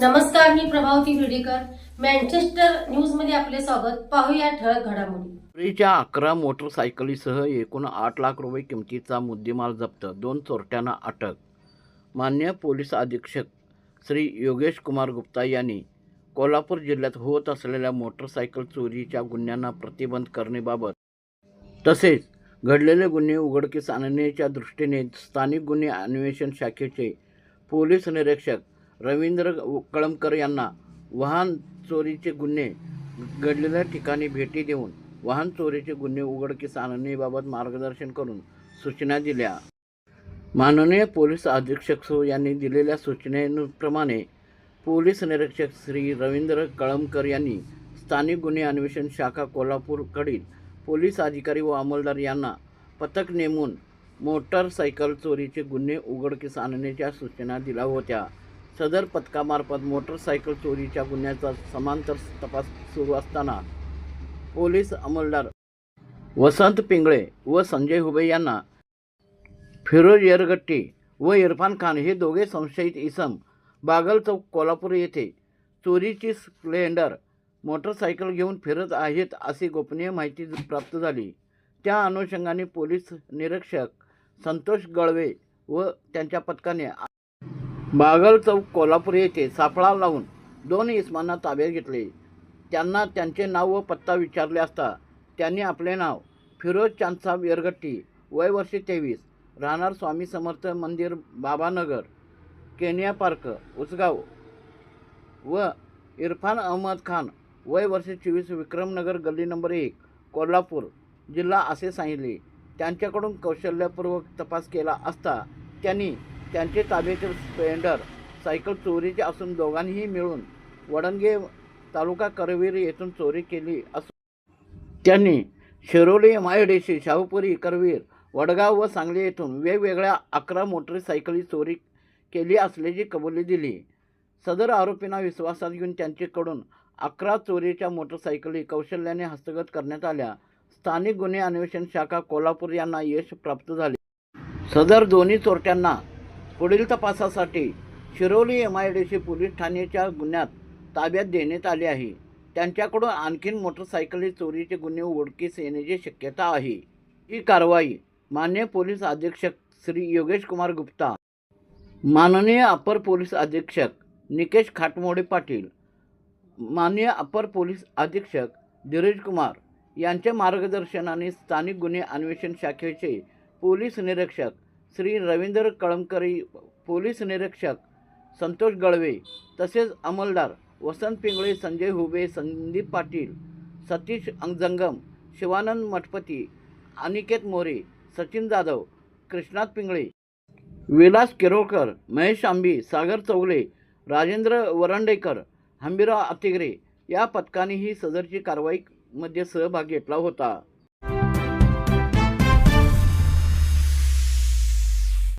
नमस्कार मी प्रभावती बिर्डीकर मँचेस्टर न्यूजमध्ये आपले स्वागत. पाहूया ठळक घडामोडी. चोरीच्या अकरा मोटरसायकलीसह एकूण आठ लाख रुपये किमतीचा मुद्देमाल जप्त. दोन चोरट्यांना अटक. मान्य पोलीस अधीक्षक श्री योगेश कुमार गुप्ता यांनी कोल्हापूर जिल्ह्यात होत असलेल्या मोटरसायकल चोरीच्या गुन्ह्यांना प्रतिबंध करण्याबाबत तसेच घडलेले गुन्हे उघडकीस आणण्याच्या दृष्टीने स्थानिक गुन्हे अन्वेषण शाखेचे पोलीस निरीक्षक रवींद्र कळमकर यांना वाहन चोरीचे गुन्हे घडलेल्या ठिकाणी भेटी देऊन वाहन चोरीचे गुन्हे उघडकीस आणण्याबाबत मार्गदर्शन करून सूचना दिल्या. माननीय पोलीस अधीक्षक सो यांनी दिलेल्या सूचनेप्रमाणे पोलीस निरीक्षक श्री रवींद्र कळमकर यांनी स्थानिक गुन्हे अन्वेषण शाखा कोल्हापूरकडील पोलीस अधिकारी व अंमलदार यांना पथक नेमून मोटारसायकल चोरीचे गुन्हे उघडकीस आणण्याच्या सूचना दिल्या होत्या. सदर पथकामार्फत मोटरसायकल चोरीच्या गुन्ह्याचा समांतर तपास सुरू असताना पोलीस अंमलदार वसंत पिंगळे व संजय हुबे यांना फिरोज येरगट्टी व इरफान खान हे दोघे संशयित इसम बागल चौक कोल्हापूर येथे चोरीची स्प्लेंडर मोटरसायकल घेऊन फिरत आहेत अशी गोपनीय माहिती प्राप्त झाली. त्या अनुषंगाने पोलीस निरीक्षक संतोष गळवे व त्यांच्या पथकाने बागल चौक कोल्हापूर येथे सापळा लावून दोन इस्मांना ताब्यात घेतले. त्यांना त्यांचे नाव व पत्ता विचारले असता त्यांनी आपले नाव फिरोज चांदसाब येरगट्टी वय वर्षे तेवीस राहणार स्वामी समर्थ मंदिर बाबानगर केनिया पार्क उसगाव व इरफान अहमद खान वय वर्षे चोवीस विक्रमनगर गल्ली नंबर एक कोल्हापूर जिल्हा असे सांगितले. त्यांच्याकडून कौशल्यपूर्वक तपास केला असता त्यांनी त्यांचे ताब्यातील स्प्लेंडर सायकल चोरीचे असून दोघांनीही मिळून वडंगे तालुका करवीर येथून चोरी केली असून त्यांनी Shiroli M I D C Shahupuri Karveer Vadgaon व सांगली येथून वेगवेगळ्या अकरा मोटरसायकली चोरी केली असल्याची कबुली दिली. सदर आरोपींना विश्वासात घेऊन त्यांच्याकडून अकरा चोरीच्या मोटरसायकली कौशल्याने हस्तगत करण्यात आल्या. स्थानिक गुन्हे अन्वेषण शाखा कोल्हापूर यांना यश प्राप्त झाले. सदर दोन्ही चोरट्यांना पुढील तपासासाठी Shiroli M I D C police ठाण्याच्या गुन्ह्यात ताब्यात देण्यात आले आहे. त्यांच्याकडून आणखीन मोटरसायकली चोरीचे गुन्हे उघडकीस येण्याची शक्यता आहे. ही कारवाई मान्य पोलीस अधीक्षक श्री योगेश कुमार गुप्ता माननीय अपर पोलीस अधीक्षक निकेश खाटमोडे पाटील माननीय अपर पोलीस अधीक्षक धीरज कुमार यांच्या मार्गदर्शनाने स्थानिक गुन्हे अन्वेषण शाखेचे पोलीस निरीक्षक श्री रवींद्र कळमकरी पोलीस निरीक्षक संतोष गळवे तसेच अंमलदार वसंत पिंगळे संजय हुबे संदीप पाटील सतीश अंगजंगम शिवानंद मठपती अनिकेत मोरे सचिन जाधव कृष्णात पिंगळे विलास किरोळकर महेश आंबी सागर चौगले राजेंद्र वरंडेकर हंबीराव आतिगरे या पथकाने ही सदरची कारवाईमध्ये सहभाग घेतला होता.